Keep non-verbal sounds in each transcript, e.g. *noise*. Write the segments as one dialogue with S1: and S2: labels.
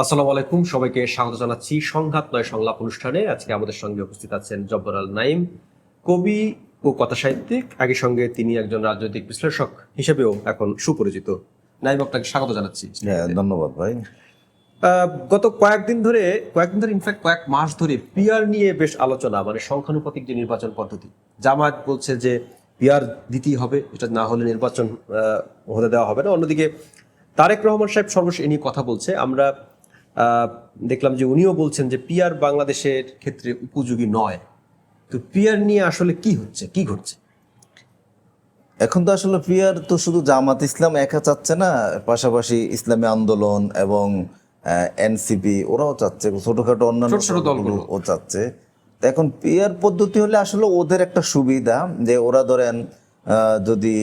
S1: আসসালামু আলাইকুম সবাইকে স্বাগত জানাচ্ছি সংঘাত নয় সংলাপ অনুষ্ঠানে। আজকে আমাদের সঙ্গে উপস্থিত আছেন জব্বর আল নাইম কবি ও কথা সাহিত্যিক একই সঙ্গে তিনি একজন রাজনৈতিক বিশ্লেষক হিসেবেও এখন সুপরিচিত। নাইম আপনাকে স্বাগত জানাচ্ছি।
S2: হ্যাঁ ধন্যবাদ ভাই।
S1: গত কয়েকদিন ধরে কয়েকদিন ধরে ইনফ্যাক্ট কয়েক মাস ধরে পিয়ার নিয়ে বেশ আলোচনা মানে সংখ্যানুপাতিক যে নির্বাচন পদ্ধতি জামায়াত বলছে যে পিয়ার দিতেই হবে এটা না হলে নির্বাচন হতে দেওয়া হবে না। অন্যদিকে তারেক রহমান সাহেব সর্বশেষ এ নিয়ে কথা বলছে। আমরা দেখলাম যে উনিও বলছেন যে পিয়ার বাংলাদেশের ক্ষেত্রে উপযোগী নয়। তো পিয়ার নিয়ে আসলে কি হচ্ছে? কি ঘটছে?
S2: এখন তো আসলে পিয়ার তো শুধু জামাত ইসলাম একা চাচ্ছে না পাশাপাশি ইসলামী আন্দোলন এবং এনসিপি ওরাও চাচ্ছে ছোটখাটো অন্যান্য
S1: দলগুলো।
S2: ও চাচ্ছে। তো এখন পিয়ার পদ্ধতি হলে আসলে ওদের একটা সুবিধা যে ওরা ধরেন আহ, যদি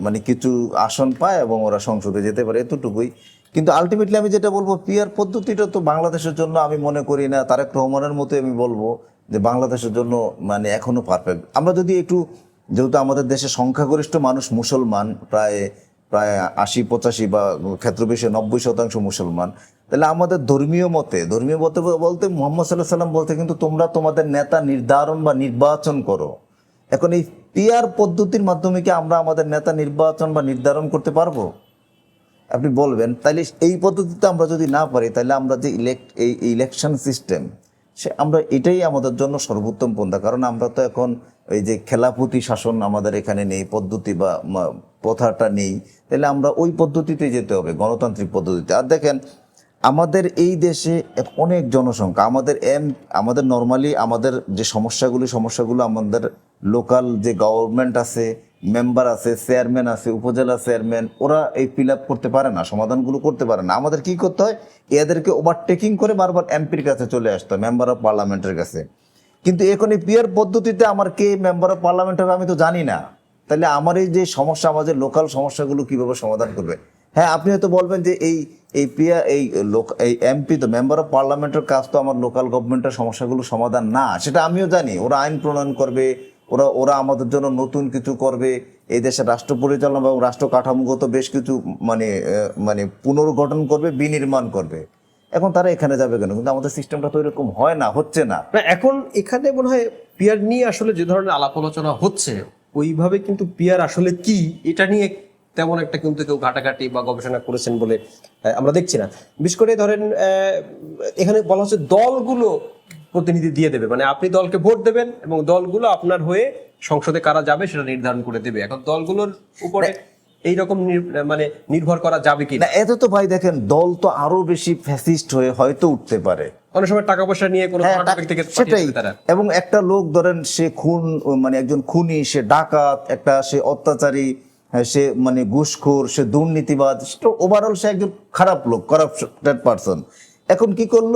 S2: মানে কিছু আসন পায় এবং ওরা সংসদে যেতে পারে এতটুকুই। কিন্তু আলটিমেটলি আমি যেটা বলব পিয়ার পদ্ধতিটা তো বাংলাদেশের জন্য আমি মনে করি না, তারেক রহমানের মতো আমি বলব যে বাংলাদেশের জন্য মানে এখনও পারফেক্ট আমরা যদি একটু, যেহেতু আমাদের দেশে সংখ্যাগরিষ্ঠ মানুষ মুসলমান, প্রায় প্রায় আশি, পঁচাশি বা ক্ষেত্র বিশেষে নব্বই শতাংশ মুসলমান, তাহলে আমাদের ধর্মীয় মতে ধর্মীয় মতে বলতে মোহাম্মদ সাল্লাহ সাল্লাম বলতে কিন্তু তোমরা তোমাদের নেতা নির্ধারণ বা নির্বাচন করো। এখন এই পিয়ার পদ্ধতির মাধ্যমে কি আমরা আমাদের নেতা নির্বাচন বা নির্ধারণ করতে পারব? আপনি বলবেন তাহলে এই পদ্ধতিতে আমরা যদি না পারি তাহলে আমরা যে ইলেক্ট এই ইলেকশন সিস্টেম সে আমরা এটাই আমাদের জন্য সর্বোত্তম পন্থা। কারণ আমরা তো এখন এই যে খেলাপতি শাসন আমাদের এখানে নেই, পদ্ধতি বা প্রথাটা নেই তাহলে আমরা ওই পদ্ধতিতে যেতে হবে, গণতান্ত্রিক পদ্ধতিতে। আর দেখেন, আমাদের এই দেশে অনেক জনসংখ্যা, আমাদের এম, আমাদের নর্মালি আমাদের যে সমস্যাগুলি, সমস্যাগুলো আমাদের লোকাল যে গভর্নমেন্ট আছে মেম্বার আছে, চেয়ারম্যান আছে, উপজেলা চেয়ারম্যান, ওরা এই ফিল করতে পারে না, সমাধানগুলো করতে পারে না। আমাদের কি করতে হয়? এদেরকে ওভারটেকিং করে বারবার এমপির কাছে চলে আসতে হয় মেম্বার অফ পার্লামেন্টের কাছে। কিন্তু এখন এই পিয়ার পদ্ধতিতে আমার কে মেম্বার অফ পার্লামেন্ট হবে আমি তো জানি না। তাহলে আমার এই যে সমস্যা আমাদের লোকাল সমস্যাগুলো কীভাবে সমাধান করবে? হ্যাঁ আপনি হয়তো বলবেন যে এই এই পিয়া এই লোক, এই এমপি তো মেম্বার অফ পার্লামেন্টের কাজ তো আমার লোকাল গভর্নমেন্টের সমস্যাগুলো সমাধান না, সেটা আমিও জানি। ওরা আইন প্রণয়ন করবে ওরা ওরা আমাদের জন্য নতুন কিছু করবে, এই দেশের রাষ্ট্র পরিচালনা এবং রাষ্ট্র কাঠামোগত বেশ কিছু মানে মানে পুনর্গঠন করবে, বিনির্মাণ করবে। এখন তারা এখানে যাবে কেন? কিন্তু আমাদের সিস্টেমটা তো এরকম হয় না, হচ্ছে না।
S1: এখন এখানে মনে হয় পিয়ার নিয়ে আসলে যে ধরনের আলাপ আলোচনা হচ্ছে, ওইভাবে কিন্তু পিয়ার আসলে কি, এটা নিয়ে তেমন একটা কিন্তু কেউ ঘাটাঘাটি বা গবেষণা করেছেন বলে আমরা দেখছি না। বিশেষ করে ধরেন এখানে বলা হচ্ছে দলগুলো প্রতিনিধি দিয়ে দেবে। মানে আপনি দলকে ভোট দেবেন এবং দলগুলো আপনার হয়ে সংসদে কারা যাবে সেটা নির্ধারণ করে দেবে। এখন দলগুলোর উপরে এইরকম মানে নির্ভর করা যাবে কি
S2: না এত তো ভাই দেখেন দল তো আরও বেশি ফ্যাসিস্ট হয়ে হয়তো উঠতে পারে।
S1: অনেক সময় টাকা পয়সা নিয়ে কোনো
S2: হ্যাঁ, সেটাই। এবং একটা লোক ধরেন সে খুন মানে একজন খুনি সে ডাকাত একটা সে অত্যাচারী হ্যাঁ, সে মানে ঘুষখোর সে দুর্নীতিবাদ ওভারঅল সে একজন খারাপ লোক করাপ্টেড পারসন এখন কি করল?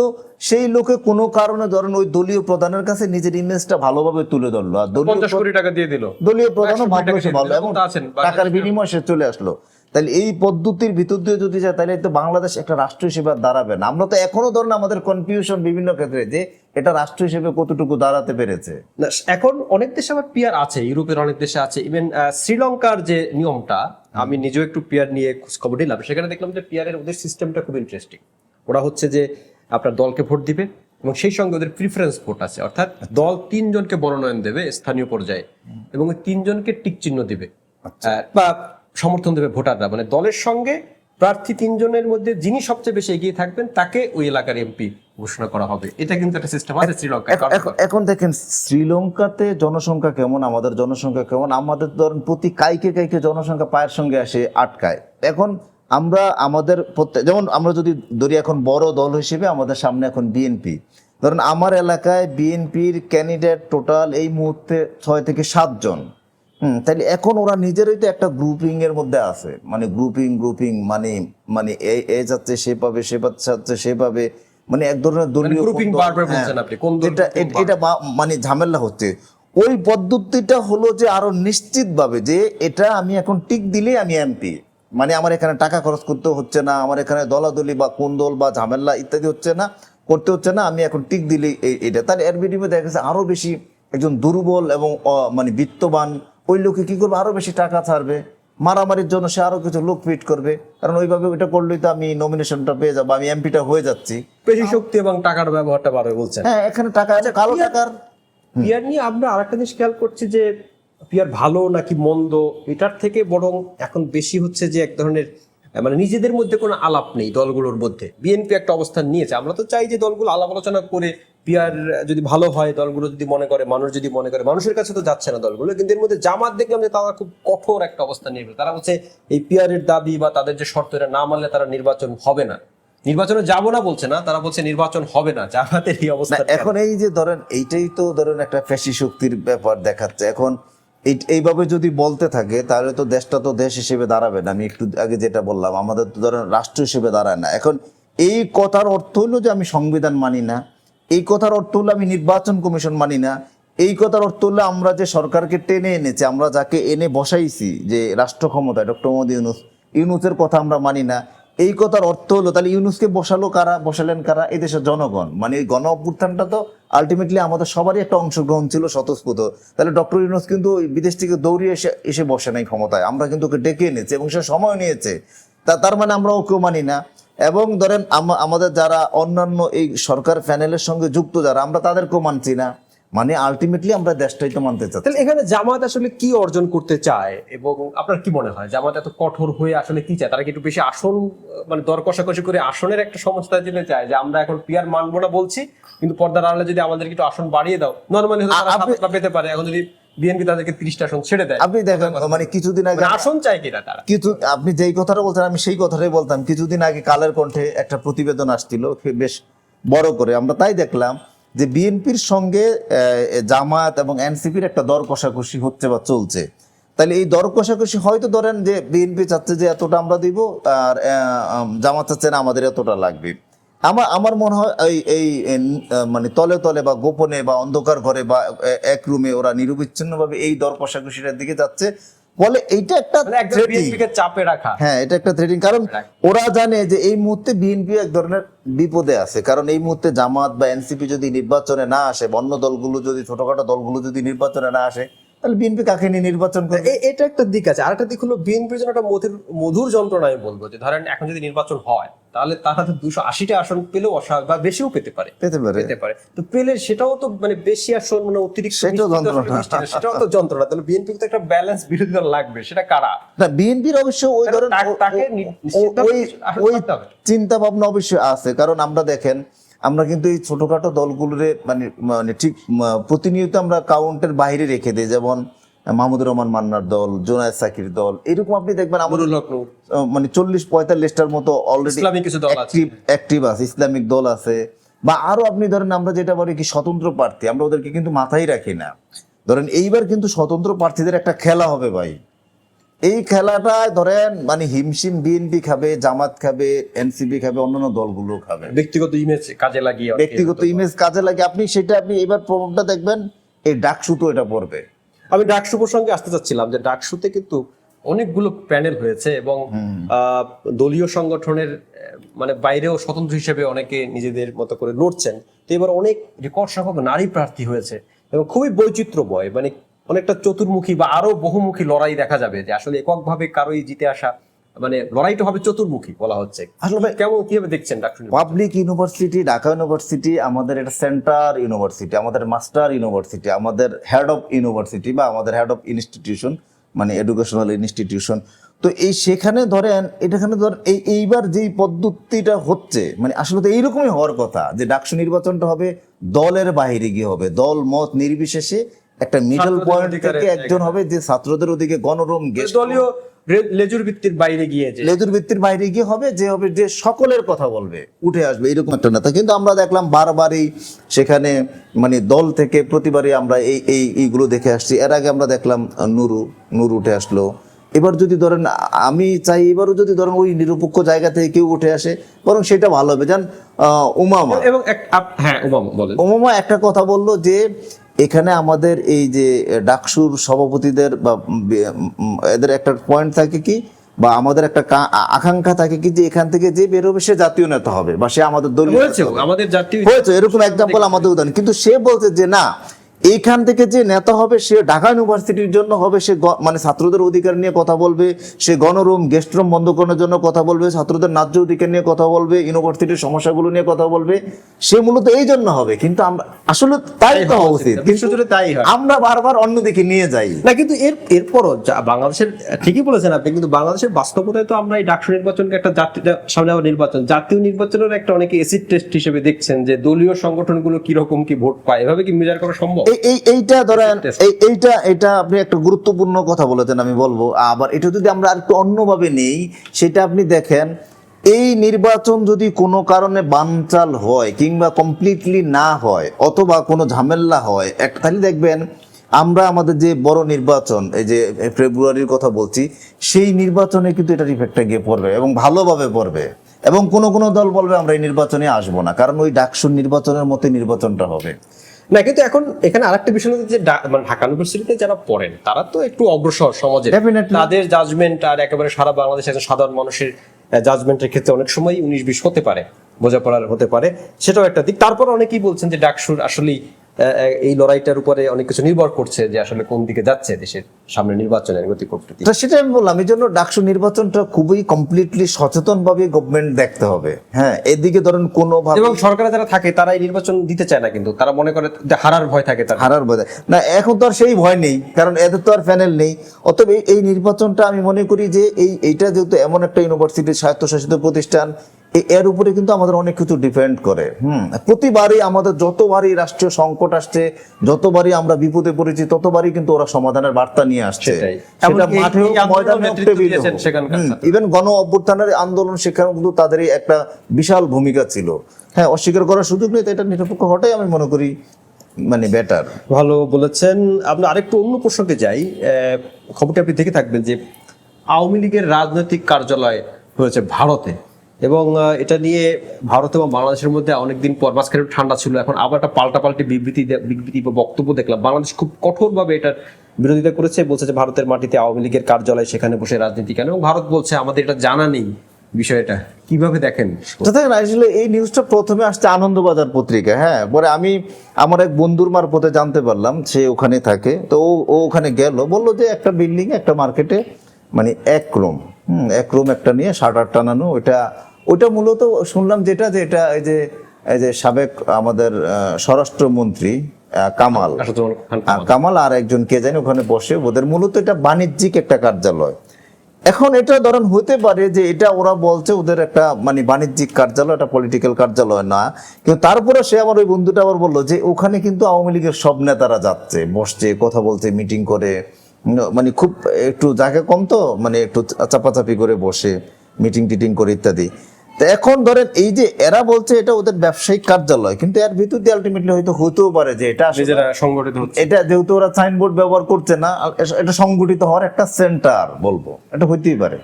S2: সেই লোকে কোনো কারণে ধরেন ওই দলীয় প্রধানের কাছে নিজের ইমেজটা ভালোভাবে তুলে ধরলো। আর দলীয়
S1: কোটি টাকা দিয়ে দিল।
S2: দলীয় প্রধানও
S1: 100
S2: ভাবলো সে ভালো। এবং টাকার
S1: বাংলাদেশে।
S2: বিনিময়ে সে চলে আসলো। তাহলে এই পদ্ধতির ভিতর দিয়ে যদি যায় তাহলে তো বাংলাদেশ একটা রাষ্ট্র হিসেবে আর দাঁড়াবে না। আমরা তো এখনও ধরেন আমাদের কনফিউশন বিভিন্ন ক্ষেত্রে যে এটা রাষ্ট্র হিসেবে কতটুকু দাঁড়াতে পেরেছে।
S1: না, এখন অনেক দেশে আবার পিয়ার আছে ইউরোপের অনেক দেশে আছে। ইভেন শ্রীলঙ্কার যে নিয়মটা আমি নিজেও একটু পিয়ার নিয়ে খোঁজখবর নিলাম। সেখানে দেখলাম যে পিয়ারের ওদের সিস্টেমটা খুব ইন্টারেস্টিং ওরা হচ্ছে যে আপনার দলকে ভোট দিবে এবং সেই সঙ্গে ওদের প্রিফারেন্স ভোট আছে। অর্থাৎ দল তিনজনকে মনোনয়ন দেবে স্থানীয় পর্যায়ে এবং ওই তিনজনকে টিক চিহ্ন দিবে। আহ, বা সমর্থন দেবে ভোটাররা। মানে দলের সঙ্গে প্রার্থী তিনজনের মধ্যে যিনি সবচেয়ে বেশি এগিয়ে থাকবেন তাকে ওই এলাকার এমপি ঘোষণা করা হবে। এটা কিন্তু একটা সিস্টেম আছে শ্রীলঙ্কা
S2: এখন দেখেন শ্রীলঙ্কাতে জনসংখ্যা কেমন আমাদের জনসংখ্যা কেমন? আমাদের ধরেন প্রতি কাইকে কাইকে জনসংখ্যা পায়ের সঙ্গে আসে আটকায়। এখন আমরা আমাদের প্রত্যেক যেমন আমরা যদি ধরি এখন বড় দল হিসেবে আমাদের সামনে এখন বিএনপি ধরেন আমার এলাকায় বিএনপির ক্যান্ডিডেট টোটাল এই মুহূর্তে ছয় থেকে সাতজন। হুম তাহলে এখন ওরা নিজেরই তো একটা গ্রুপিং এর মধ্যে আছে। মানে গ্রুপিং গ্রুপিং মানে মানে এ এ যাচ্ছে সে পাবে সে যাচ্ছে সে পাবে। মানে এক ধরনের দলীয়
S1: বারবার
S2: হ্যাঁ,
S1: বলছেন আপনি, কোন
S2: এটা এটা মানে ঝামেলা হচ্ছে। ওই পদ্ধতিটা হলো যে আরও নিশ্চিতভাবে যে এটা আমি এখন টিক দিলেই আমি এমপি মানে আমার এখানে টাকা খরচ করতে হচ্ছে না আমার এখানে দলাদলি বা কোন্দল বা ঝামেলা ইত্যাদি হচ্ছে না করতে হচ্ছে না আমি এখন টিক দিলি এই- এটা। তাহলে এর বিনিময়ে দেখা গেছে আরও বেশি একজন দুর্বল এবং মানে বিত্তবান ওই লোকে কি করবে? আরও বেশি টাকা ছাড়বে। মারামারির জন্য সে আরও কিছু লোক ফিট করবে। কারণ ওইভাবে ওইটা করলেই তো আমি নমিনেশনটা পেয়ে যাব আমি এমপিটা হয়ে যাচ্ছি।
S1: পেশি শক্তি এবং টাকার ব্যবহারটা বাড়বে বলছেন।
S2: হ্যাঁ এখানে টাকা আছে কালো টাকার।
S1: পিয়ার নিয়ে আমরা আরেকটা জিনিস খেয়াল করছি যে পিয়ার ভালো নাকি মন্দ এটার থেকে বরং এখন বেশি হচ্ছে যে এক ধরনের মানে নিজেদের মধ্যে কোনো আলাপ নেই দলগুলোর মধ্যে। বিএনপি একটা অবস্থান নিয়েছে। আমরা তো চাই যে দলগুলো আলাপ আলোচনা করে পিয়ার যদি ভালো হয় দলগুলো যদি মনে করে মানুষ যদি মনে করে মানুষের কাছে তো যাচ্ছে না দলগুলো কিন্তু এর মধ্যে জামাত দেখলাম যে তারা খুব কঠোর একটা অবস্থান নিয়ে তারা বলছে এই পিয়ারের দাবি বা তাদের যে শর্ত এটা না মানলে তারা নির্বাচন হবে না। নির্বাচনে যাব না বলছে না তারা বলছে নির্বাচন হবে না জামাতের এই অবস্থা
S2: এখন এই যে ধরেন এইটাই তো ধরেন একটা ফ্যাসি শক্তির ব্যাপার দেখাচ্ছে। এখন এইভাবে যদি বলতে থাকে, তাহলে তো দেশটা তো দেশ হিসেবে দাঁড়াবে না। আমি একটু আগে যেটা বললাম, আমাদের তো ধরেন রাষ্ট্র হিসেবে দাঁড়ায় না। এখন এই কথার অর্থ হলো যে আমি সংবিধান মানি না, এই কথার অর্থ হলো আমি নির্বাচন কমিশন মানি না, এই কথার অর্থ হলো আমরা যে সরকারকে টেনে এনেছি, আমরা যাকে এনে বসাইছি যে রাষ্ট্র ক্ষমতায়, ডক্টর মোহাম্মদ ইউনুস, ইউনুসের কথা আমরা মানি না এই কথার অর্থ হলো, তাহলে ইউনুসকে বসালো কারা? বসালেন কারা? এই দেশের জনগণ। মানে এই গণ অভ্যুত্থানটা তো আলটিমেটলি আমাদের সবারই একটা অংশগ্রহণ ছিল স্বতঃস্ফূর্ত। তাহলে ডক্টর ইউনুস কিন্তু বিদেশ থেকে দৌড়িয়ে এসে এসে বসে নাই ক্ষমতায়। আমরা কিন্তু ওকে ডেকে এনেছি এবং সে সময় নিয়েছে। তা তার মানে আমরা ওকেও মানি না। এবং ধরেন আমাদের যারা অন্যান্য এই সরকার প্যানেলের সঙ্গে যুক্ত যারা, আমরা তাদেরকেও মানছি না। মানে আলটিমেটলি আমরা দেশটাই তো মানতে চাই
S1: তাহলে এখানে জামাত আসলে কি অর্জন করতে চায় এবং আপনার কি মনে হয়? জামাত এত কঠোর হয়ে আসলে কি চায়? তারা কি একটু বেশি আসন মানে দর কষাকষি করে আসনের একটা সংস্থা দিতে চায় যে আমরা এখন পিয়ার মানবো না বলছি কিন্তু পর্দার আড়ালে যদি আমাদের একটু আসন বাড়িয়ে দাও নর্মালি পেতে পারে। এখন যদি বিএনপি তাদেরকে তিরিশটা আসন ছেড়ে দেয়
S2: আপনি দেখেন মানে কিছুদিন আগে
S1: মানে আসন চায় কিনা তারা?
S2: কিছু আপনি যেই কথাটা বলছেন আমি সেই কথাটাই বলতাম। কিছুদিন আগে কালের কণ্ঠে একটা প্রতিবেদন আসছিল বেশ বড় করে। আমরা তাই দেখলাম যে বিএনপির সঙ্গে জামায়াত এবং এনসিপির একটা দর কষাকষি হচ্ছে বা চলছে। তাহলে এই দর কষাকষি হয়তো ধরেন যে বিএনপি চাচ্ছে যে এতটা আমরা দিব, আর জামাত চাচ্ছে না, আমাদের এতটা লাগবে। আমার আমার মনে হয় এই এই মানে তলে তলে বা গোপনে বা অন্ধকার ঘরে বা এক রুমে ওরা নিরবিচ্ছিন্নভাবে এই দর কষাকষিটার দিকে যাচ্ছে। ফলে এইটা একটা
S1: মানে চাপে রাখা।
S2: হ্যাঁ এটা একটা থ্রেটিং কারণ ওরা জানে যে এই মুহূর্তে বিএনপি এক ধরনের বিপদে আছে। কারণ এই মুহূর্তে জামাত বা এনসিপি যদি নির্বাচনে না আসে বন্য অন্য দলগুলো যদি ছোটখাটো দলগুলো যদি নির্বাচনে না আসে তাহলে বিএনপি কাকে নিয়ে নির্বাচন করবে?
S1: এটা একটা দিক আছে। আরেকটা দিক হলো বিএনপির জন্য একটা মধুর মধুর যন্ত্রণা আমি বলব যে ধরেন এখন যদি নির্বাচন হয় তাহলে তারা তো দুশো আশিটা আসন পেলেও অস্বাভাবিক বা বেশিও পেতে পারে।
S2: পেতে পারে।
S1: পেতে পারে। তো পেলে সেটাও তো মানে বেশি আসন মানে অতিরিক্ত
S2: সেটাও যন্ত্রণা।
S1: সেটাও তো যন্ত্রণা। তাহলে বিএনপি তো একটা ব্যালেন্স বিরোধী দল লাগবে সেটা কারা?
S2: না বিএনপির অবশ্য ওই
S1: কারণ তাকে
S2: ওই। চিন্তা ভাবনা অবশ্যই আছে। কারণ আমরা দেখেন আমরা কিন্তু এই ছোটখাটো দলগুলোরে মানে মানে ঠিক প্রতিনিয়ত আমরা কাউন্টের বাইরে রেখে দিই। যেমন মাহমুদুর রহমান মান্নার দল জোনায়েদ সাকির দল এরকম আপনি দেখবেন আমাদের মানে চল্লিশ পঁয়তাল্লিশটার মতো অলরেডি
S1: ইসলামী কিছু দল আছে।
S2: অ্যাক্টিভ অ্যাক্টিভ আছে ইসলামিক দল আছে। বা আরও আপনি ধরেন আমরা যেটা বলি কি স্বতন্ত্র প্রার্থী আমরা ওদেরকে কিন্তু মাথায় রাখি না। ধরেন এইবার কিন্তু স্বতন্ত্র প্রার্থীদের একটা খেলা হবে ভাই। এই খেলাটা ধরেন মানে হিমশিম বিএনপি খাবে জামাত খাবে এনসিপি খাবে অন্যান্য দলগুলো খাবে।
S1: ব্যক্তিগত ইমেজ কাজে লাগিয়ে
S2: ব্যক্তিগত ইমেজ কাজে লাগিয়ে আপনি সেটা আপনি এবার প্রভাবটা দেখবেন এই ডাকসুতো এটা পড়বে।
S1: আমি ডাকসু প্রসঙ্গে আসতে চাচ্ছিলাম যে ডাকসুতে কিন্তু অনেকগুলো প্যানেল হয়েছে এবং আহ, দলীয় সংগঠনের মানে বাইরেও স্বতন্ত্র হিসেবে অনেকে নিজেদের মতো করে লড়ছেন। তো এবার অনেক রেকর্ড সংখ্যক নারী প্রার্থী হয়েছে এবং খুবই বৈচিত্র্যময় মানে অনেকটা চতুর্মুখী বা আরও বহুমুখী লড়াই দেখা যাবে যে আসলে এককভাবে কারোই জিতে আসা মানে লড়াইটা হবে চতুর্মুখী বলা হচ্ছে।
S2: আসলে
S1: কেমন কীভাবে দেখছেন DUCSU
S2: public university Dhaka university আমাদের এটা সেন্টার ইউনিভার্সিটি আমাদের মাস্টার ইউনিভার্সিটি আমাদের হেড অফ ইউনিভার্সিটি বা আমাদের হেড অফ ইনস্টিটিউশন মানে এডুকেশনাল ইনস্টিটিউশন। তো এই সেখানে ধরেন এটাখানে ধর এই এইবার যেই পদ্ধতিটা হচ্ছে মানে আসলে তো এইরকমই হওয়ার কথা যে ডাকসু নির্বাচনটা হবে দলের বাইরে গিয়ে হবে দল মত নির্বিশেষে একটা মিডল পয়েন্ট থেকে একজন হবে যে ছাত্রদের ওদিকে গণরম গেস্ট
S1: দলীয় লেজুর ভিত্তির বাইরে গিয়ে
S2: লেজুর ভিত্তির বাইরে গিয়ে হবে যে হবে যে সকলের কথা বলবে উঠে আসবে এরকম একটা নেতা। কিন্তু আমরা দেখলাম বারবারই সেখানে মানে দল থেকে প্রতিবারই আমরা এই এই এইগুলো দেখে আসছি। এর আগে আমরা দেখলাম নুরু নুরু উঠে আসলো। এবার যদি ধরেন আমি চাই এবারও যদি ধরেন ওই নিরপেক্ষ জায়গা থেকে কেউ উঠে আসে বরং সেটা ভালো হবে। যান উমামা।
S1: এবং হ্যাঁ ওবামা বলেন।
S2: ওমামা একটা কথা বলল যে এখানে আমাদের এই যে ডাকসুর সভাপতিদের বা এদের একটা পয়েন্ট থাকে কি বা আমাদের একটা আকাঙ্ক্ষা থাকে কি যে এখান থেকে যে বেরোবে সে জাতীয় নেতা হবে বা সে আমাদের দলীয়
S1: হয়েছে আমাদের জাতীয়
S2: হয়েছে এরকম এক্সাম্পল আমাদের উদাহরণ। কিন্তু সে বলছে যে না এইখান থেকে যে নেতা হবে সে ঢাকা ইউনিভার্সিটির জন্য হবে সে মানে ছাত্রদের অধিকার নিয়ে কথা বলবে সে গণরুম গেস্ট রুম বন্ধ করার জন্য কথা বলবে ছাত্রদের ন্যায্য অধিকার নিয়ে কথা বলবে ইউনিভার্সিটির সমস্যাগুলো নিয়ে কথা বলবে সে মূলত এই জন্য হবে। কিন্তু আমরা আসলে তাই তো হওয়া উচিত
S1: বিশ্বজুড়ে তাই
S2: আমরা বারবার অন্যদিকে নিয়ে যাই।
S1: না কিন্তু এর এরপরও যা বাংলাদেশের ঠিকই বলেছেন আপনি কিন্তু বাংলাদেশের বাস্তবতায় তো আমরা এই ডাকসু নির্বাচনকে একটা জাতীয় সামনে আবার নির্বাচন। জাতীয় নির্বাচনের একটা অনেকে এসিড টেস্ট হিসেবে দেখছেন যে দলীয় সংগঠনগুলো কীরকম কি ভোট পায়। এভাবে কি মেজার করা সম্ভব?
S2: এই এই এইটা ধরেন এই এইটা এটা আপনি একটা গুরুত্বপূর্ণ কথা বলেছেন আমি বলব। আবার এটা যদি আমরা একটু অন্যভাবে নেই সেটা আপনি দেখেন এই নির্বাচন যদি কোনো কারণে বানচাল হয় কিংবা কমপ্লিটলি না হয় অথবা কোনো ঝামেলা হয় এক তাহলে দেখবেন আমরা আমাদের যে বড় নির্বাচন এই যে ফেব্রুয়ারির কথা বলছি সেই নির্বাচনে কিন্তু এটার ইফেক্টটা গিয়ে পড়বে এবং ভালোভাবে পড়বে। এবং কোনো কোনো দল বলবে আমরা এই নির্বাচনে আসব না কারণ ওই ডাকসুর নির্বাচনের মতো নির্বাচনটা হবে।
S1: না কিন্তু এখন এখানে আরেকটা বিষয় হচ্ছে যে মানে ঢাকা ইউনিভার্সিটিতে যারা পড়েন তারা তো একটু অগ্রসর সমাজে তাদের জাজমেন্ট আর একেবারে সারা বাংলাদেশ একজন সাধারণ মানুষের জাজমেন্টের ক্ষেত্রে অনেক সময় উনিশ বিশ হতে পারে বোঝাপড়ার হতে পারে সেটাও একটা দিক। তারপর অনেকেই বলছেন যে ডাকসুর আসলেই এই লড়াইটার উপরে অনেক কিছু নির্ভর করছে যে আসলে কোন দিকে যাচ্ছে দেশের সামনে নির্বাচনের গতি প্রকৃতি
S2: তো সেটা আমি বললাম এই জন্য ডাকসু নির্বাচনটা খুবই কমপ্লিটলি সচেতন ভাবে গভর্নমেন্ট দেখতে হবে। হ্যাঁ এদিকে ধরেন কোনো
S1: এবং সরকারে যারা থাকে তারা এই নির্বাচন দিতে চায় না কিন্তু। তারা মনে করে যে হারার ভয় থাকে তার
S2: হারার বোধ না এখন তো আর সেই ভয় নেই কারণ এদের তো আর প্যানেল নেই। অতএব এই- নির্বাচনটা আমি মনে করি যে এই এইটা যেহেতু এমন একটা ইউনিভার্সিটি স্বায়ত্তশাসিত প্রতিষ্ঠান এর উপরে কিন্তু আমাদের অনেক কিছু ডিপেন্ড করে। হুম প্রতিবারই আমাদের যতবারই রাষ্ট্রীয় সংকট আসছে যতবারই আমরা বিপদে পড়েছি ততবারই কিন্তু ওরা সমাধানের বার্তা নিয়ে আসছে। সেটা। ইভেন গণ অভ্যুত্থানের আন্দোলন সেখানেও কিন্তু তাদেরই একটা বিশাল ভূমিকা ছিল। হ্যাঁ অস্বীকার করার সুযোগ নেই এটা নিরপেক্ষ হটাই আমি মনে করি মানে বেটার
S1: ভালো বলেছেন। আমরা আরেকটু অন্য প্রসঙ্গে যাই। আহ, খবরটি আপনি দেখে থাকবেন যে আওয়ামী লীগের রাজনৈতিক কার্যালয় হয়েছে ভারতে। এবং এটা নিয়ে ভারত এবং বাংলাদেশের মধ্যে অনেকদিন পর মাঝখানে ঠান্ডা ছিল। এখন আবার একটা পাল্টাপাল্টি বিবৃতি বিবৃতি বা বক্তব্য দেখলাম। বাংলাদেশ খুব কঠোরভাবে এটার বিরোধিতা করেছে, বলছে যে ভারতের মাটিতে আওয়ামী লীগের কার্যালয়, সেখানে বসে রাজনীতি কেন? এবং ভারত বলছে, আমাদের এটা জানা নেই বিষয়টা। কীভাবে দেখেন?
S2: দেখেন, আসলে এই নিউজটা প্রথমে আসছে আনন্দবাজার পত্রিকা হ্যাঁ? পরে আমি আমার এক বন্ধুর মারফতে জানতে পারলাম, সে ওখানে থাকে। তো ও ওখানে গেল, বলল যে একটা বিল্ডিং একটা মার্কেটে মানে এক রুম হুম, এক রুম একটা নিয়ে শাটার টানানো, ওইটা ওইটা মূলত শুনলাম যেটা যে এটা এই যে এই যে সাবেক আমাদের স্বরাষ্ট্রমন্ত্রী কামাল। কামাল। আর একজন কে জানি ওখানে বসে ওদের মূলত এটা বাণিজ্যিক একটা কার্যালয়। এখন এটা ধরেন হতে পারে যে এটা ওরা বলছে ওদের একটা মানে বাণিজ্যিক কার্যালয় এটা পলিটিক্যাল কার্যালয় না। কিন্তু তারপরে সে আমার ওই বন্ধুটা আবার বলল যে ওখানে কিন্তু আওয়ামী লীগের সব নেতারা যাচ্ছে বসছে কথা বলছে মিটিং করে। মানে খুব একটু জায়গা কম তো মানে একটু চাপাচাপি করে বসে। মিটিং টিটিং করে ইত্যাদি। তো এখন ধরেন এই যে এরা বলছে এটা ওদের ব্যবসায়িক কার্যালয় কিন্তু এর ভিতর দিয়ে আলটিমেটলি হয়তো হতেও পারে যে এটা
S1: সংগঠিত
S2: এটা যেহেতু ওরা সাইনবোর্ড ব্যবহার করছে না এটা সংগঠিত হওয়ার একটা সেন্টার বলব। এটা হইতেই পারে।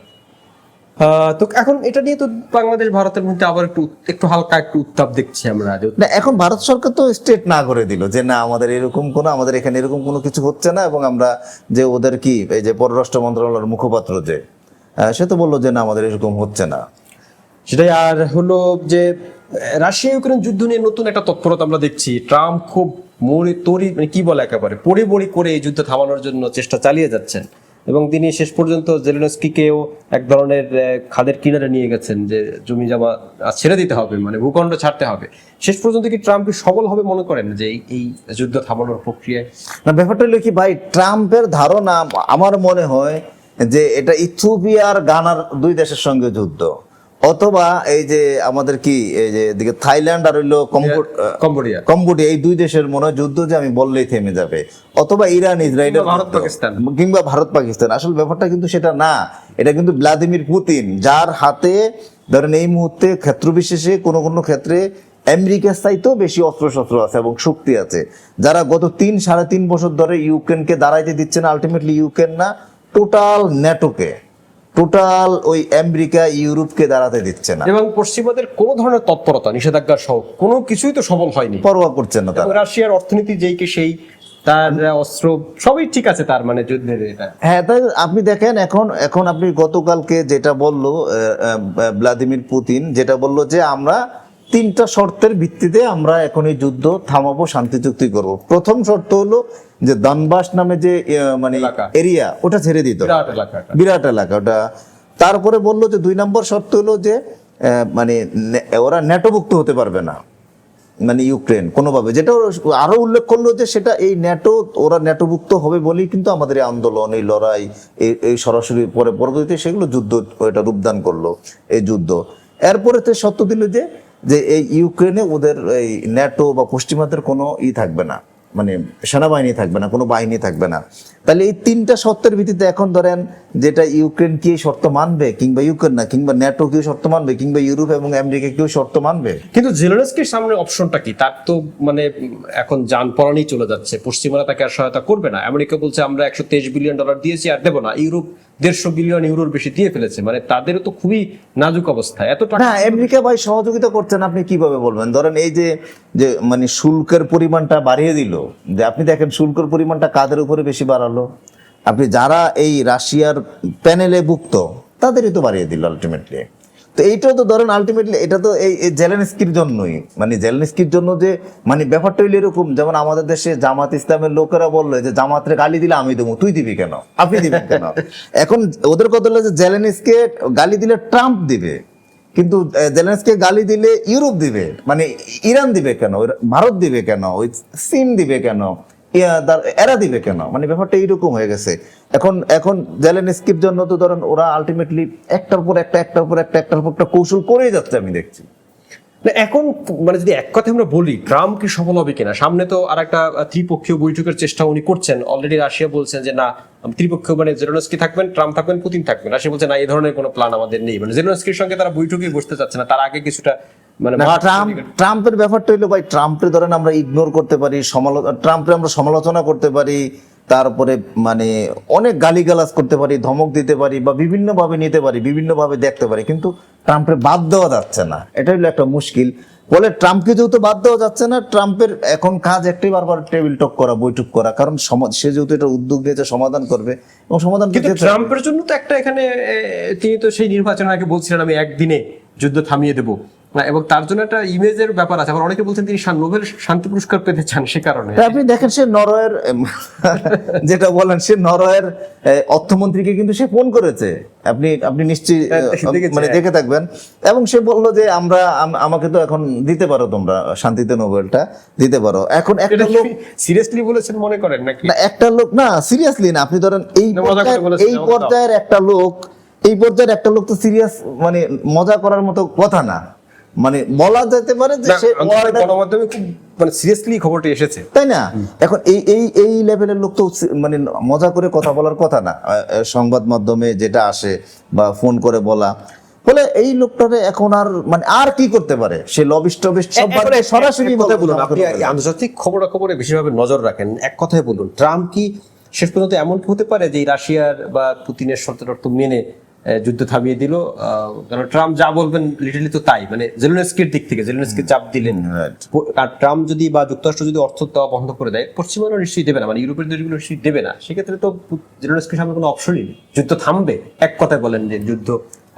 S1: তো এখন এটা নিয়ে তো বাংলাদেশ ভারতের মধ্যে আবার একটু একটু হালকা একটু উত্তাপ দেখছি আমরা।
S2: না এখন ভারত সরকার তো স্টেট না করে দিল যে না আমাদের এরকম কোনো আমাদের এখানে এরকম কোনো কিছু হচ্ছে না এবং আমরা যে ওদের কি এই যে পররাষ্ট্র মন্ত্রণালয়ের মুখপাত্র যে সে তো বলল যে না আমাদের এরকম হচ্ছে না।
S1: সেটাই আর হলো যে রাশিয়া ইউক্রেন যুদ্ধ নিয়ে নতুন একটা তৎপরতা আমরা দেখছি। ট্রাম্প খুব মরি তরি মানে কি বলে একেবারে পড়ে বড়ি করে এই যুদ্ধ থামানোর জন্য চেষ্টা চালিয়ে যাচ্ছেন। এবং তিনি শেষ পর্যন্ত জেলেনস্কিকেও এক ধরনের খাদের কিনারে নিয়ে গেছেন যে জমি জমা ছেড়ে দিতে হবে মানে ভূখণ্ড ছাড়তে হবে। শেষ পর্যন্ত কি ট্রাম্প সবল হবে মনে করেন যে এই- এই যুদ্ধ থামানোর প্রক্রিয়ায়?
S2: না ব্যাপারটা হলো কি ভাই ট্রাম্পের ধারণা আমার মনে হয় যে এটা ইথিওপিয়া আর গানার দুই দেশের সঙ্গে যুদ্ধ। অথবা এই যে আমাদের কি এই যে এদিকে থাইল্যান্ড আর হইল
S1: কম্বোডিয়া।
S2: কম্বোডিয়া এই দুই দেশের মনে যুদ্ধ যে আমি বললেই থেমে যাবে। অথবা ইরান ইসরায়েল
S1: ভারত পাকিস্তান।
S2: কিংবা ভারত পাকিস্তান। আসল ব্যাপারটা কিন্তু সেটা না। এটা কিন্তু ভ্লাদিমির পুতিন যার হাতে ধরেন এই মুহূর্তে ক্ষেত্র বিশেষে কোনো কোনো ক্ষেত্রে আমেরিকার চাইতেও বেশি অস্ত্রশস্ত্র আছে এবং শক্তি আছে। যারা গত তিন সাড়ে তিন বছর ধরে ইউক্রেনকে দাঁড়াইতে দিচ্ছে না আলটিমেটলি ইউক্রেন না টোটাল নেটোকে টোটাল ওই আমেরিকা ইউরোপকে দাঁড়াতে দিচ্ছে না।
S1: এবং পশ্চিমাদের কোনো ধরনের তৎপরতা নিষেধাজ্ঞা সহ কোনো কিছুই তো সফল হয়নি।
S2: পরোয়া করছে না তারা।
S1: রাশিয়ার অর্থনীতি যেই কে সেই তার অস্ত্র সবই ঠিক আছে তার মানে যুদ্ধের এটা।
S2: হ্যাঁ তাই আপনি দেখেন এখন এখন আপনি গতকালকে যেটা বলল ভ্লাদিমির পুতিন যেটা বলল যে আমরা তিনটা শর্তের ভিত্তিতে আমরা এখন এই যুদ্ধ থামাবো শান্তি চুক্তি করব। প্রথম শর্ত হলো যে দানবাস নামে যে মানে। এরিয়া ওটা ছেড়ে দিত।
S1: বিরাট
S2: এলাকা ওটা। তারপরে বলল যে দুই নম্বর শর্ত হলো যে মানে ওরা ন্যাটোভুক্ত হতে পারবে না মানে ইউক্রেন কোনোভাবে। যেটা আরও উল্লেখ করল যে সেটা এই ন্যাটো ওরা ন্যাটোভুক্ত হবে বলেই কিন্তু আমাদের এই আন্দোলন এই লড়াই এই এই সরাসরি পরে পরবর্তীতে সেগুলো যুদ্ধ এটা রূপদান করল এই যুদ্ধ। এরপরে তো সত্য দিল যে যে এই ইউক্রেনে ওদের এই ন্যাটো বা পশ্চিমাদের কোনো ই থাকবে না মানে সেনাবাহিনী থাকবে না, কোনো বাহিনী থাকবে না। তাহলে এই তিনটা শর্তের ভিত্তিতে এখন ধরেন যেটা ইউক্রেন কি শর্ত মানবে কিংবা ইউক্রেন না কিংবা ন্যাটো কি শর্ত মানবে কিংবা ইউরোপ এবং আমেরিকা কেউ শর্ত মানবে?
S1: কিন্তু জেলেনস্কির সামনে অপশনটা কি? তার তো মানে এখন যান পরানি চলে যাচ্ছে। পশ্চিমারা তাকে আর সহায়তা করবে না। আমেরিকা বলছে আমরা একশো তেইশ বিলিয়ন ডলার দিয়েছি আর দেবো না। ইউরোপ দেড়শো বিলিয়ন ইউরোর বেশি দিয়ে ফেলেছে। মানে তাদেরও তো খুবই নাজুক অবস্থা। এত টাকা
S2: না আমেরিকা ভাই সহযোগিতা করছেন আপনি কীভাবে বলবেন? ধরেন এই যে যে মানে শুল্কের পরিমাণটা বাড়িয়ে দিল। যে আপনি দেখেন শুল্কের পরিমাণটা কাদের উপরে বেশি বাড়ালো। আপনি যারা এই রাশিয়ার প্যানেলে ভুক্ত তাদেরই তো বাড়িয়ে দিল আলটিমেটলি তো এইটাও তো ধরেন আলটিমেটলি এটা তো এই জেলেনস্কির জন্যই। মানে জেলেনস্কির জন্য যে মানে ব্যাপারটা হইল এরকম যেমন আমাদের দেশে জামাত ইসলামের লোকেরা বলল যে জামাতের গালি দিলে আমি দেবো তুই দিবি কেন? আপনি দিবেন কেন? *laughs* এখন ওদের কথা হলো যে জেলেনস্কে গালি দিলে ট্রাম্প দিবে কিন্তু জেলেন্সকে গালি দিলে ইউরোপ দিবে। মানে ইরান দিবে কেন? ভারত দিবে কেন? ওই চীন দিবে কেন? ইয়া- এরা দিবে কেন? মানে ব্যাপারটা এইরকম হয়ে গেছে। এখন এখন জন্য তো ধরেন ওরা আলটিমেটলি একটার পর একটা, একটার পর একটা, একটার পর একটা কৌশল করেই যাচ্ছে আমি দেখছি।
S1: এখন মানে যদি এক কথা আমরা বলি, ট্রাম্প কি সফল হবে কিনা? সামনে তো আর একটা ত্রিপক্ষীয় বৈঠকের চেষ্টা উনি করছেন। অলরেডি রাশিয়া বলছেন যে, না ত্রিপক্ষীয় মানে জেলেনস্কি থাকবেন ট্রাম্প থাকবেন পুতিন থাকবেন। রাশিয়া বলছে, না, এই ধরনের কোনো প্ল্যান আমাদের নেই। মানে জেলেনস্কির সঙ্গে তারা বৈঠকে বসতে চাচ্ছে না। তার আগে কিছুটা মানে
S2: ট্রাম্প ট্রাম্পের ব্যাপারটা হইল ভাই ট্রাম্পের ধরেন আমরা ইগনোর করতে পারি সমালোচনা ট্রাম্পের আমরা সমালোচনা করতে পারি তারপরে মানে অনেক গালিগালাজ করতে পারি ধমক দিতে পারি বা বিভিন্ন ভাবে নিতে পারি বিভিন্ন ভাবে দেখতে পারি কিন্তু ট্রাম্পের বাদ দেওয়া যাচ্ছে না। এটা হলো একটা মুশকিল। বলে ট্রাম্পকে যেহেতু বাদ দেওয়া যাচ্ছে না ট্রাম্পের এখন কাজ একটাই বারবার টেবিল টক করা বৈঠক করা কারণ সে যেহেতু এটা উদ্যোগ নিয়েছে সমাধান করবে এবং সমাধান
S1: কিন্তু ট্রাম্পের জন্য তো একটা এখানে তিনি তো সেই নির্বাচনের আগে বলছিলেন আমি একদিনে যুদ্ধ থামিয়ে দেবো। এবং তার জন্য একটা ইমেজের ব্যাপার আছে। আবার অনেকে বলছেন তিনি নোবেল শান্তি পুরস্কার পেতে চান সে কারণে।
S2: আপনি দেখেন সে নরওয়ের যেটা বলেন সে নরওয়ের অর্থমন্ত্রীকে কিন্তু সে ফোন করেছে। আপনি আপনি নিশ্চয়ই
S1: হ্যাঁ,
S2: মানে
S1: হ্যাঁ।
S2: দেখে থাকবেন। এবং সে বলল যে আমরা আমাকে তো এখন দিতে পারো তোমরা শান্তিতে নোবেলটা দিতে পারো। এখন একটা লোক
S1: সিরিয়াসলি বলেছেন মনে করেন নাকি?
S2: না একটা লোক না সিরিয়াসলি না আপনি ধরেন এই এই পর্যায়ের একটা লোক এই পর্যায়ের একটা লোক তো সিরিয়াস মানে মজা করার মতো কথা না। মানে বলা যেতে পারে যে সে
S1: গণমাধ্যমে খুব মানে সিরিয়াসলি খবরটি এসেছে।
S2: তাই না? এখন এই এই এই লেভেলের লোক তো মানে মজা করে কথা বলার কথা না। সংবাদ মাধ্যমে যেটা আসে বা ফোন করে বলা। বলে এই লোকটারে এখন আর মানে আর কি করতে পারে? সে লবিস্ট টবিস্ট সব দিয়ে সরাসরি
S1: কথা বলুন আপনি। আন্তর্জাতিক খবরাখবরে বেশিরভাবে নজর রাখেন। এক কথায় বলুন ট্রাম্প কি শেষ পর্যন্ত এমন কি হতে পারে যে রাশিয়ার বা পুতিনের শর্ত মেনে যুদ্ধ থামিয়ে দিল। কারণ ট্রাম্প যা বলবেন লিটারলি তো তাই। মানে জেলেনস্কির দিক থেকে জেলেনস্কি চাপ দিলেন. আর ট্রাম্প যদি বা যুক্তরাষ্ট্র যদি অর্থ দেওয়া বন্ধ করে দেয় পশ্চিমারা নিশ্চয়ই দেবে না। মানে ইউরোপের দেশগুলো নিশ্চয়ই দেবে না। সেক্ষেত্রে তো জেলেনস্কির সামনে কোনো অপশনই নেই। যুদ্ধ থামবে? এক কথায় বলেন যে যুদ্ধ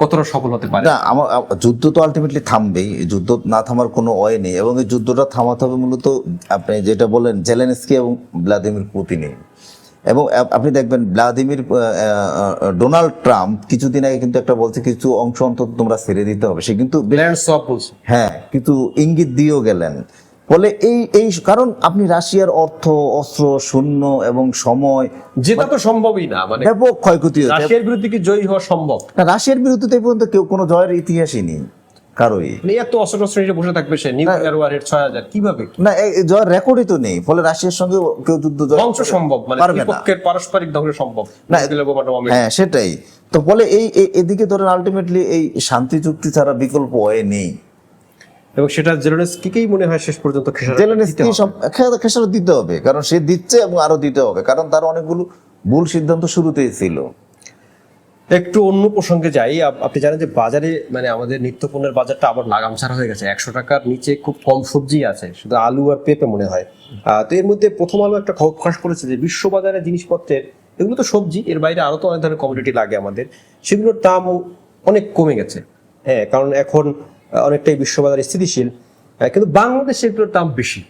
S1: কতটা সফল হতে পারে?
S2: না আমার যুদ্ধ তো আলটিমেটলি থামবেই। যুদ্ধ না থামার কোনো ওয়ে নেই। এবং এই যুদ্ধটা থামাতে হবে মূলত আপনি যেটা বলেন জেলেনস্কি এবং ভ্লাদিমির পুতিনে এবং আপনি দেখবেন ভ্লাদিমির ডোনাল্ড ট্রাম্প কিছুদিন আগে কিন্তু একটা বলছে কিছু অংশ অন্তত তোমরা ছেড়ে দিতে হবে। সে কিন্তু হ্যাঁ কিন্তু ইঙ্গিত দিয়েও গেলেন। বলে এই এই কারণ আপনি রাশিয়ার অর্থ অস্ত্র শূন্য এবং সময়
S1: যেটা তো সম্ভবই না মানে
S2: ব্যাপক ক্ষয়ক্ষতি
S1: রাশিয়ার বিরুদ্ধে কি জয়ী হওয়া সম্ভব?
S2: রাশিয়ার বিরুদ্ধে তো এই পর্যন্ত কেউ কোনো জয়ের ইতিহাসই নেই। কারোই।
S1: মানে এত অস্ত্র নিয়ে বসে থাকবে সে নিউক্লিয়ার ওয়ারহেড ছয় হাজার। কীভাবে?
S2: না জয়ের রেকর্ডই তো নেই ফলে রাশিয়ার সঙ্গে কেউ যুদ্ধ
S1: ধ্বংস সম্ভব মানে বিপক্ষের পারস্পরিক ধ্বংস সম্ভব
S2: না। হ্যাঁ সেটাই। তো বলে এই এদিকে ধরেন আলটিমেটলি এই শান্তি চুক্তি ছাড়া বিকল্প ওয়ে নেই।
S1: এবং সেটা জেলেনস্কিকেই মনে হয় শেষ পর্যন্ত
S2: জেলেনস্কি। খেসারত দিতে হবে কারণ সে দিচ্ছে এবং আরও দিতে হবে কারণ তার অনেকগুলো ভুল সিদ্ধান্ত শুরুতেই ছিল।
S1: একটু অন্য প্রসঙ্গে যাই। আপনি জানেন যে বাজারে মানে আমাদের নিত্যপণ্যের বাজারটা আবার লাগাম ছাড়া হয়ে গেছে। একশো টাকার নিচে খুব কম সবজি আছে, শুধু আলু আর পেঁপে মনে হয়। তো এর মধ্যে প্রথম আলো একটা খবর প্রকাশ করেছে যে বিশ্ববাজারে জিনিসপত্রের, এগুলো তো সবজি, এর বাইরে আরও তো অনেক ধরনের কমোডিটি লাগে আমাদের। সেগুলোর দাম অনেক কমে গেছে। হ্যাঁ কারণ এখন অনেকটাই বিশ্ববাজার স্থিতিশীল। কিন্তু বাংলাদেশে এগুলোর দাম বেশি।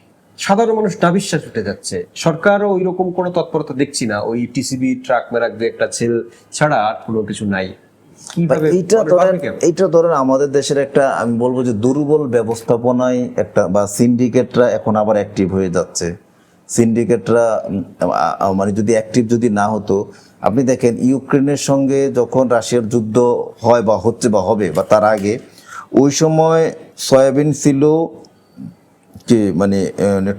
S1: সাধারণ মানুষ না বিশ্বাস উঠে যাচ্ছে। সরকারও ওই রকম কোনো তৎপরতা দেখছি না। ওই টিসিবি ট্রাক মেরাক দু একটা ছেল ছাড়া আর কোনো কিছু নাই।
S2: এইটা ধরেন এইটা ধরেন আমাদের দেশের একটা আমি বলব যে দুর্বল ব্যবস্থাপনায় একটা বা সিন্ডিকেটরা এখন আবার অ্যাক্টিভ হয়ে যাচ্ছে। সিন্ডিকেটরা মানে যদি অ্যাক্টিভ যদি না হতো আপনি দেখেন ইউক্রেনের সঙ্গে যখন রাশিয়ার যুদ্ধ হয় বা হচ্ছে বা হবে বা তার আগে ওই সময় সয়াবিন ছিল কি মানে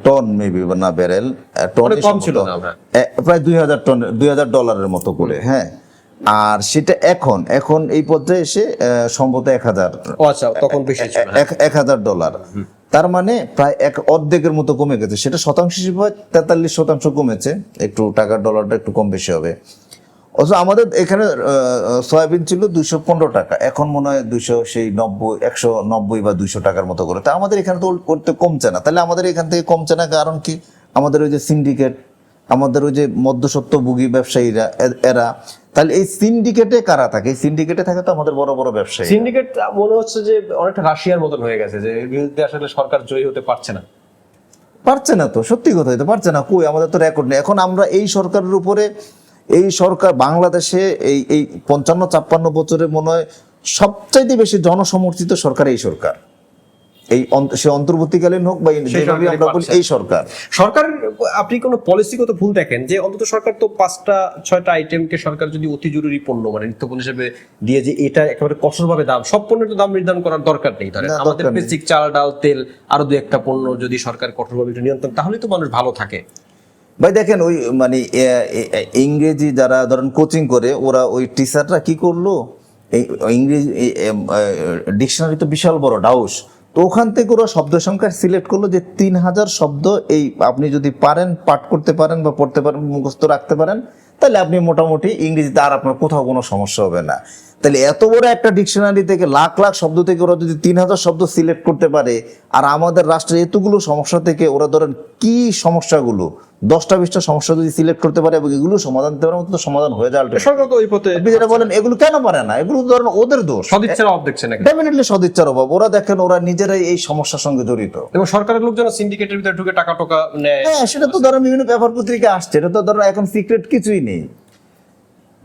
S2: টন মেবি না ব্যারেল টন
S1: কম ছিল
S2: প্রায় দুই হাজার টন দুই হাজার ডলারের মতো করে হ্যাঁ। আর সেটা এখন এখন এই পর্যায়ে এসে সম্ভবত এক হাজার
S1: আচ্ছা তখন বেশি
S2: এক এক হাজার ডলার তার মানে প্রায় এক অর্ধেকের মতো কমে গেছে। সেটা শতাংশ হিসেবে তেতাল্লিশ শতাংশ কমেছে। একটু টাকার ডলারটা একটু কম বেশি হবে। অথচ আমাদের এখানে সয়াবিন ছিল দুইশো পনেরো টাকা। এখন মনে হয় দুইশো সেই নব্বই একশো নব্বই বা দুইশো টাকার মতো করে। তা আমাদের এখানে তো করতে কমছে না। তাহলে আমাদের এখান থেকে কমছে না কারণ কি? আমাদের ওই যে সিন্ডিকেট আমাদের ওই যে মধ্যসত্ত্বভোগী ব্যবসায়ীরা এরা তাহলে এই সিন্ডিকেটে কারা থাকে? এই সিন্ডিকেটে থাকে তো আমাদের বড় বড় ব্যবসায়ী
S1: সিন্ডিকেট মনে হচ্ছে যে অনেকটা রাশিয়ার মতন হয়ে গেছে যে এর বিরুদ্ধে আসলে সরকার জয়ী হতে পারছে না।
S2: পারছে না তো সত্যি কথা হইতে পারছে না। কই? আমাদের তো রেকর্ড নেই। এখন আমরা এই সরকারের উপরে এই সরকার বাংলাদেশে এই এই পঞ্চান্ন ছাপ্পান্ন বছরে মনে হয় সবচাইতে বেশি জনসমর্থিত সরকার এই সরকার। এই সে অন্তর্বর্তীকালীন হোক বা এই- যেভাবে আমরা বলি এই সরকার।
S1: সরকারের আপনি কোনো পলিসিগত ভুল দেখেন যে অন্তত সরকার তো পাঁচটা ছয়টা আইটেমকে সরকার যদি অতি জরুরি পণ্য মানে নিত্য পণ্য হিসেবে দিয়ে যে এটা একেবারে কঠোরভাবে দাম সব পণ্যের তো দাম নির্ধারণ করার দরকার নেই ধরেন। আমাদের বেসিক চাল ডাল তেল আরও দু একটা পণ্য যদি সরকার কঠোরভাবে নিয়ন্ত্রণ তাহলে তো মানুষ ভালো থাকে।
S2: ভাই দেখেন ওই মানে ইংরেজি যারা ধরেন কোচিং করে, ওরা ওই টিচাররা কি করল? ইংরেজি ডিকশনারি তো বিশাল বড়, ডাউস। তো ওখান থেকে ওরা শব্দ সংখ্যা সিলেক্ট করল যে তিন হাজার শব্দ এই আপনি যদি পারেন, পাঠ করতে পারেন বা পড়তে পারেন, মুখস্থ রাখতে পারেন তাহলে আপনি মোটামুটি ইংরেজিতে আর আপনার কোথাও কোনো সমস্যা হবে না। তাহলে এত বড় একটা ডিকশনারি থেকে লাখ লাখ শব্দ থেকে ওরা যদি তিন হাজার শব্দ সিলেক্ট করতে পারে আর আমাদের রাষ্ট্রের এতগুলো সমস্যা থেকে ওরা ধরেন কি সমস্যাগুলো? দশটা বিশটা সমস্যা যদি সিলেক্ট করতে পারে এবং এগুলো সমাধান দিতে পারে মতো সমাধান হয়ে ultimately।
S1: সরকার তো ওই পথে
S2: আপনি যেটা বলেন এগুলো কেন পারে না? এগুলো ধরেন ওদের দোষ।
S1: সদিচ্ছার অভাব দেখছে নাকি?
S2: ডেফিনেটলি সদিচ্ছার অভাব। ওরা দেখেন ওরা নিজেরাই এই সমস্যার সঙ্গে জড়িত।
S1: এবং সরকারের লোকজন সিন্ডিকেটের ভিতরে ঢুকে টাকা টোকা নেয়।
S2: হ্যাঁ সেটা তো ধরেন বিভিন্ন পেপার পত্রিকা আসছে। এটা তো ধরেন এখন সিক্রেট কিছুই নেই।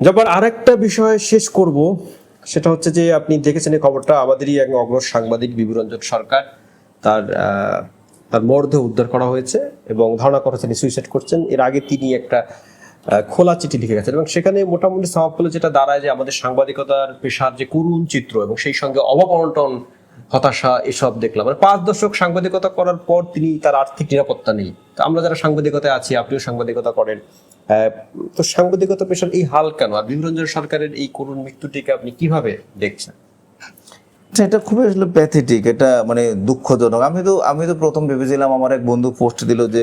S1: যখন আরেকটা বিষয় শেষ করব, সেটা হচ্ছে যে আপনি দেখেছেন এই খবরটা আমাদেরই এক অগ্র সাংবাদিক বিবরঞ্জন সরকার। তার তার মরদেহ উদ্ধার করা হয়েছে এবং ধারণা করা হচ্ছে সুইসাইড করছেন। এর আগে তিনি একটা খোলা চিঠি লিখে গেছেন এবং সেখানে মোটামুটি স্বভাব হলো যেটা দাঁড়ায় যে আমাদের সাংবাদিকতার পেশার যে করুণ চিত্র এবং সেই সঙ্গে অভাব অনটন হতাশা এসব দেখলাম। মানে পাঁচ দশক সাংবাদিকতা করার পর তিনি তার আর্থিক নিরাপত্তা নেই। আমরা যারা সাংবাদিকতায় আছি, আপনিও সাংবাদিকতা করেন। তো সাংবাদিকতা পেশার এই হাল কেন? আর বিভরঞ্জন সরকারের এই করুণ মৃত্যুটিকে আপনি কীভাবে দেখছেন?
S2: আচ্ছা, এটা খুবই আসলে প্যাথেটিক এটা মানে দুঃখজনক। আমি তো আমি তো প্রথম ভেবেছিলাম আমার এক বন্ধু পোস্ট দিল যে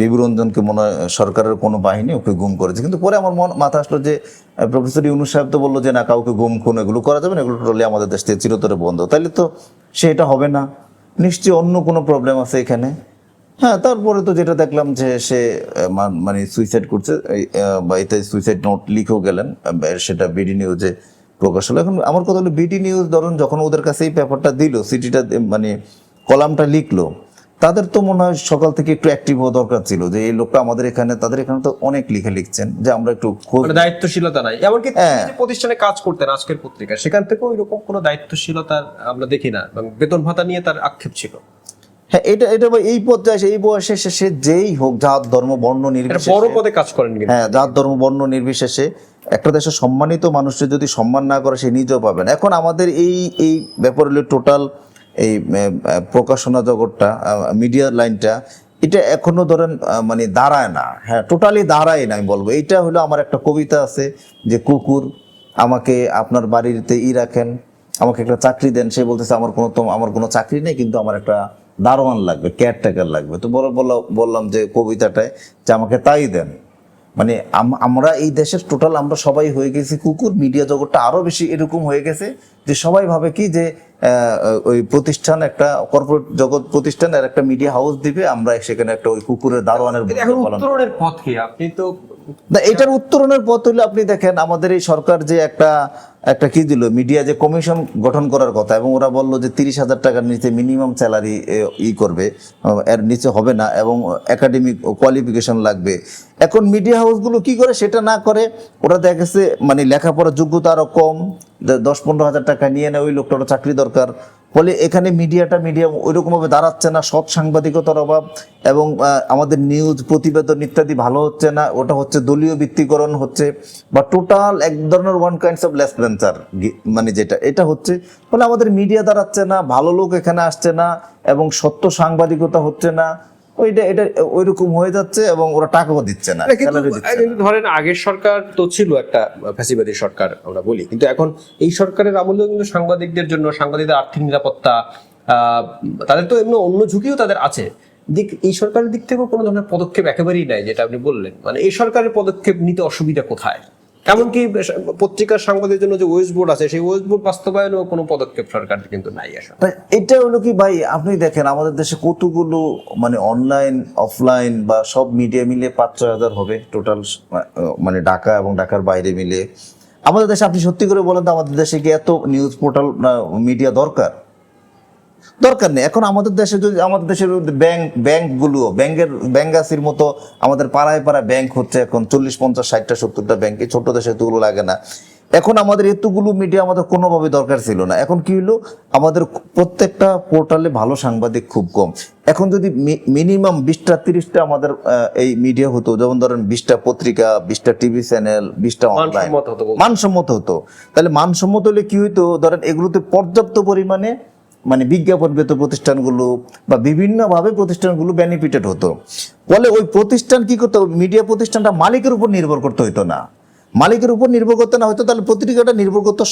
S2: বিবরঞ্জনকে মনে হয় সরকারের কোনো বাহিনী ওকে গুম করেছে। কিন্তু পরে আমার মন মাথা আসলো যে প্রফেসর ইউনুস সাহেব তো বলল যে না কাউকে গুম খুন এগুলো করা যাবে না এগুলো টোটালি আমাদের দেশ থেকে চিরতরে বন্ধ। তাইলে তো সে এটা হবে না। নিশ্চয়ই অন্য কোনো প্রবলেম আছে এখানে। হ্যাঁ তারপরে তো যেটা দেখলাম যে সে মান- মানে সুইসাইড করছে বা এতে সুইসাইড নোট লিখেও গেলেন সেটা বিডি নিউজে প্রকাশ হলো। এখন আমার কথা হলো বিডি নিউজ ধরুন যখন ওদের কাছে এই পেপারটা দিল সিটিটা মানে কলামটা লিখলো তাদের তো মনে হয় সকাল থেকে একটু অ্যাক্টিভ হওয়া দরকার ছিল যে এই লোকটা আমাদের এখানে তাদের এখানে তো অনেক লিখে লিখছেন যে আমরা একটু
S1: মানে দায়িত্বশীলতা নাই। এমনকি
S2: হ্যাঁ।
S1: প্রতিষ্ঠানে কাজ করতেন আজকের পত্রিকায় সেখান থেকেও এরকম কোনো দায়িত্বশীলতা আমরা দেখি না এবং বেতন ভাতা নিয়ে তার আক্ষেপ ছিল।
S2: হ্যাঁ এটা এটা এই পর্যায়ে এই বয়সে সে যেই হোক জাত ধর্ম বর্ণ নির্বিশেষে
S1: বড় পদে কাজ করেন
S2: হ্যাঁ জাত ধর্ম বর্ণ নির্বিশেষে একটা দেশের সম্মানিত মানুষের যদি সম্মান না করে সে নিজেও পাবেন এখন আমাদের এই এই ব্যাপার হলো টোটাল এই প্রকাশনা জগৎটা মিডিয়া লাইনটা এটা এখনও ধরেন মানে দাঁড়ায় না। হ্যাঁ টোটালি দাঁড়ায় না আমি বলব। এটা হলো আমার একটা কবিতা আছে যে কুকুর আমাকে আপনার বাড়িতে ই রাখেন আমাকে একটা চাকরি দেন। সে বলতেছে আমার কোনো আমার কোনো চাকরি নেই কিন্তু আমার একটা দারোয়ান লাগবে কেয়ারটেকার লাগবে। তো বড় বললাম যে কবিতাটায় যে আমাকে তাই দেন। মানে আম- আমরা এই দেশের টোটাল আমরা সবাই হয়ে গেছি কুকুর মিডিয়া জগৎটা আরও বেশি এরকম হয়ে গেছে যে সবাই ভাবে কি যে ওই প্রতিষ্ঠান একটা কর্পোরেট জগৎ প্রতিষ্ঠান আর একটা মিডিয়া হাউস দিবে আমরা সেখানে একটা ওই কুকুরের দারোয়ানের
S1: উত্তরণের পথ কি আপনি তো
S2: না এটার উত্তরণের পথ হলে আপনি দেখেন আমাদের এই সরকার যে একটা একটা কি দিল মিডিয়া যে কমিশন গঠন করার কথা এবং ওরা বলল যে তিরিশ হাজার টাকার নিচে মিনিমাম স্যালারি ই করবে এর নিচে হবে না এবং একাডেমিক কোয়ালিফিকেশন লাগবে। এখন মিডিয়া হাউসগুলো কি করে সেটা না করে ওরা দেখা গেছে মানে লেখাপড়ার যোগ্যতা আরও কম দশ পনেরো হাজার টাকা নিয়ে নেয়, ওই লোকটারও চাকরি দরকার। ফলে এখানে মিডিয়াটা মিডিয়া ওইরকম ভাবে দাঁড়াচ্ছে না, সৎ সাংবাদিকতার অভাব এবং আমাদের নিউজ প্রতিবেদন ইত্যাদি ভালো হচ্ছে না, ওটা হচ্ছে দলীয় ভিত্তিকরণ হচ্ছে, বা টোটাল এক ধরনের one kinds of less venture মানে যেটা, এটা হচ্ছে, ফলে আমাদের মিডিয়া দাঁড়াচ্ছে না, ভালো লোক এখানে আসছে না, এবং সত্য সাংবাদিকতা হচ্ছে না ওইটা এটা ওইরকম হয়ে যাচ্ছে এবং ওরা টাকাও দিচ্ছে না।
S1: কিন্তু ধরেন আগের সরকার তো ছিল একটা ফ্যাসিবাদী সরকার আমরা বলি। কিন্তু এখন এই সরকারের আমলেও কিন্তু সাংবাদিকদের জন্য সাংবাদিকদের আর্থিক নিরাপত্তা তাদের তো এমনি অন্য ঝুঁকিও তাদের আছে। দিক এই সরকারের দিক থেকেও কোনো ধরনের পদক্ষেপ একেবারেই নাই যেটা আপনি বললেন। মানে এই সরকারের পদক্ষেপ নিতে অসুবিধা কোথায়? এমনকি পত্রিকার সাংবাদিকদের জন্য যে ওয়েস্ট বোর্ড আছে, সেই ওয়েস্ট বোর্ড বাস্তবায়নেও কোনো পদক্ষেপ সরকার কিন্তু নাই আসলে
S2: এটা হলো কি ভাই, আপনি দেখেন আমাদের দেশে কতগুলো মানে অনলাইন অফলাইন বা সব মিডিয়া মিলে পাঁচ ছয় হাজার হবে টোটাল মানে ঢাকা এবং ঢাকার বাইরে মিলে আমাদের দেশে আপনি সত্যি করে বলেন তো, আমাদের দেশে কি এত নিউজ পোর্টাল মিডিয়া দরকার? দরকার নেই। এখন আমাদের দেশে যদি আমাদের দেশের ব্যাংক ব্যাংকগুলো ব্যাংকের ব্যাঙ্গাসির মতো আমাদের পাড়ায় পাড়ায় ব্যাংক হচ্ছে এখন চল্লিশ পঞ্চাশ ষাটটা সত্তরটা ব্যাংক। এই ছোট দেশে এতগুলো লাগে না। এখন আমাদের এতগুলো মিডিয়া আমাদের কোনোভাবে দরকার ছিল না। এখন কি হলো? আমাদের প্রত্যেকটা পোর্টালে ভালো সাংবাদিক খুব কম। এখন যদি মিনিমাম বিশটা তিরিশটা আমাদের এই মিডিয়া হতো যেমন ধরেন বিশটা পত্রিকা বিশটা টিভি চ্যানেল বিশটা অনলাইন
S1: মানসম্মত হতো বলতে।
S2: মানসম্মত হতো। তাহলে মানসম্মত হলে কি হইতো? ধরেন এগুলোতে পর্যাপ্ত পরিমাণে মানে বিজ্ঞাপন পেত প্রতিষ্ঠানগুলো বা বিভিন্নভাবে প্রতিষ্ঠানগুলো বেনিফিটেড হতো। ফলে ওই প্রতিষ্ঠান কি করতো? মিডিয়া প্রতিষ্ঠানটা মালিকের উপর নির্ভর করতে হইতো না। মালিকের উপর নির্ভর করতে না হয়তো তাহলে পত্রিকাটা নির্ভর করতো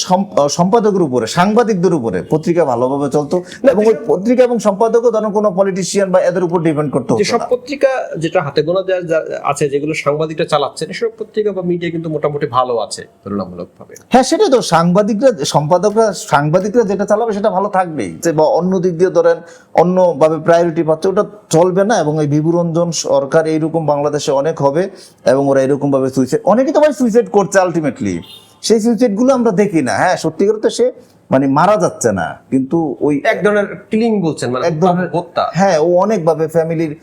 S2: সম্পাদকের উপরে সাংবাদিকদের উপরে পত্রিকা ভালোভাবে চলতো এবং ওই পত্রিকা এবং সম্পাদকও ধরেন কোনো পলিটিশিয়ান বা এদের উপর ডিপেন্ড করতে না।
S1: পত্রিকা যেটা হাতে গোনা আছে যেগুলো সাংবাদিকরা চালাচ্ছেন এসব পত্রিকা বা মিডিয়া কিন্তু মোটামুটি ভালো আছে তুলনামূলক ভাবে
S2: হ্যাঁ সেটাই তো সাংবাদিকরা সম্পাদকরা সাংবাদিকরা যেটা চালাবে সেটা ভালো থাকবেই। যে বা অন্য দিক দিয়ে ধরেন অন্যভাবে প্রায়োরিটি পাচ্ছে ওটা চলবে না এবং এই বিভুরঞ্জন সরকার এইরকম বাংলাদেশে অনেক হবে এবং ওরা এরকম ভাবে সুইসাইড অনেকে তো ভাই সুইসাইড করছে আলটিমেটলি সেই সুইসাইডগুলো আমরা দেখি না। হ্যাঁ সত্যি করে তো সে মানে মারা যাচ্ছে না কিন্তু ওই
S1: এক ধরনের কিলিং বলছেন মানে
S2: এক ধরনের
S1: হত্যা।
S2: হ্যাঁ ও অনেকভাবে ফ্যামিলির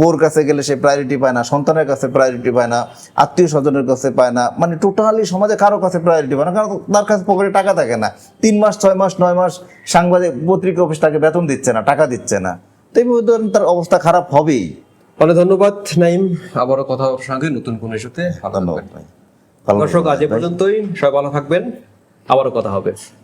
S2: বোর কাছে গেলে সে প্রায়োরিটি পায় না সন্তানের কাছে প্রায়োরিটি পায় না আত্মীয় স্বজনের কাছে পায় না মানে টোটালি সমাজে কারও কাছে প্রায়োরিটি পায় না কারণ তার কাছে পকেটে টাকা থাকে না। তিন মাস ছয় মাস নয় মাস সাংবাদিক পত্রিকা অফিস তাকে বেতন দিচ্ছে না টাকা দিচ্ছে না। তো এইভাবে ধরেন তার অবস্থা খারাপ হবেই।
S1: অনেক ধন্যবাদ নাইম। আবারও কথা সঙ্গে নতুন কোনো ইস্যুতে।
S2: ধন্যবাদ
S1: দর্শক আজ এ পর্যন্তই। সবাই ভালো থাকবেন। আবারও কথা হবে।